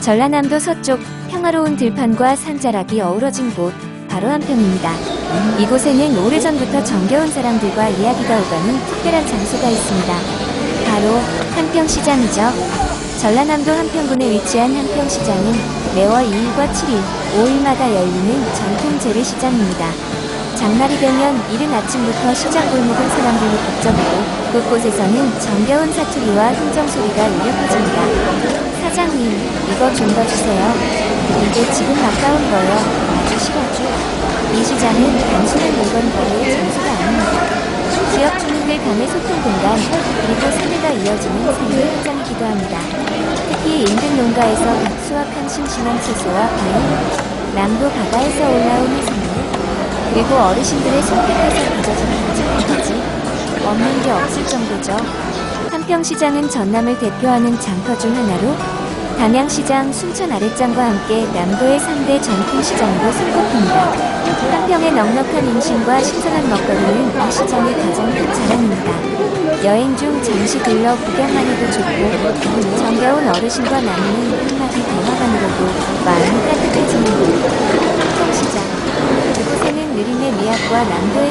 전라남도 서쪽 평화로운 들판과 산자락이 어우러진 곳 바로 한평입니다. 이곳에는 오래전부터 정겨운 사람들과 이야기가 오가는 특별한 장소가 있습니다. 바로 한평시장이죠. 전라남도 한평군에 위치한 한평시장은 매월 2일과 7일, 5일마다 열리는 전통 재래시장입니다. 장날이 되면 이른 아침부터 시장 골목은 사람들로 북적이고 곳곳에서는 정겨운 사투리와 흥정 소리가 울려 퍼집니다. 사장님, 이거 좀 더 주세요. 이게 지금 가까운 거요. 아주 싫어죠. 이 시장은 단순한 물건 거래의 장소가 아닙니다. 지역 주민들 간의 소통 공간, 그리고 삶에가 이어지는 삶의 현장이기도 합니다. 특히 인근 농가에서 수확한 싱싱한 채소와 과일, 남부 바다에서 올라온 해산물, 그리고 어르신들의 손끝에서 빚어진 반찬까지 없는 게 없을 정도죠. 한평시장은 전남을 대표하는 장터 중 하나로 담양시장, 순천 아랫장과 함께 남도의 3대 전통시장으로 손꼽힙니다. 한평의 넉넉한 인심과 신선한 먹거리는 이 시장의 가장 큰 자랑입니다. 여행 중 잠시 들러 구경만 해도 좋고 정겨운 어르신과 나누는 한마디 대화만으로도 마음이 따뜻해지는 곳 한평시장 그곳에는 느림의 미학과 남도의